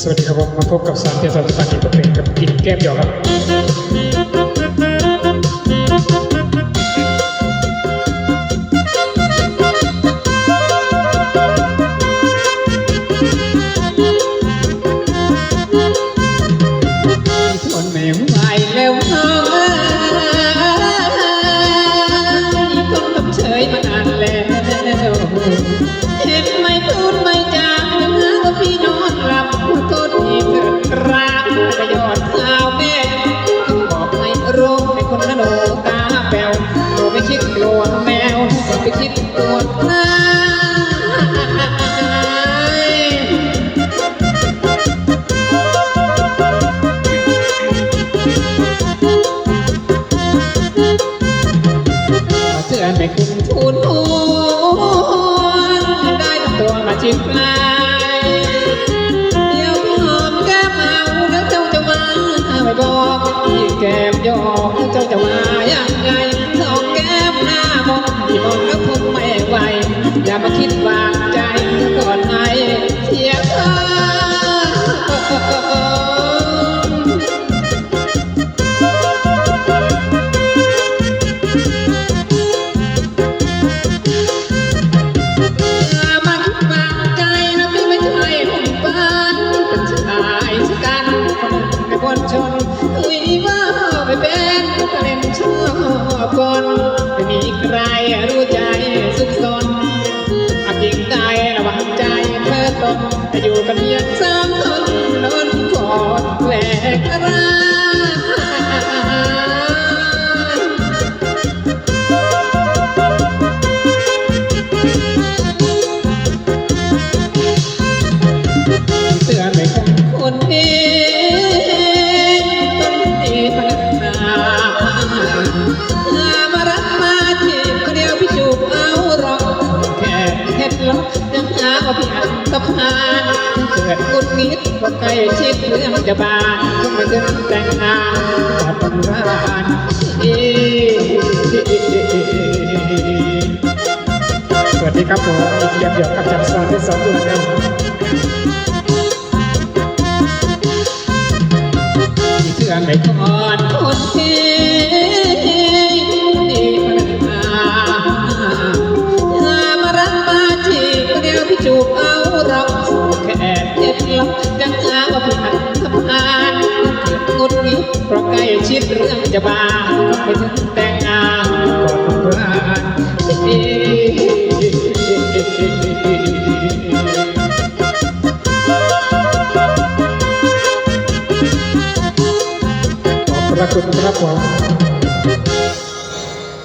สวัสดีครับผมมาพบกับสามเทียสามสิบแปดที่เป็นกับกินแก้มหยอกครับ ทนไม่ไหวแล้วน้อ ชื่อไม่คุ้มทุนได้ตั้งตัวมาจิบไหลเดี๋ยวพี่หอมแก้มเอาแล้วเจ้าจะมาไม่บอกพี่แก้มยอกเจ้าจะมา สะพานเกิดกุดงิดว่าใกล้ชิดเรื่องจะบานก็ไม่ถึงแต่งงานขอบคุณรานเอสวัสดีครับผมเกินแก้มหยอกกับจับสามที่สองตัวครับเชื่อไม่ก่อนคนที่ ชิดเรื่องจะบานไปถึงแต่งงานก่อนของร้านขอบพระคุณครับผม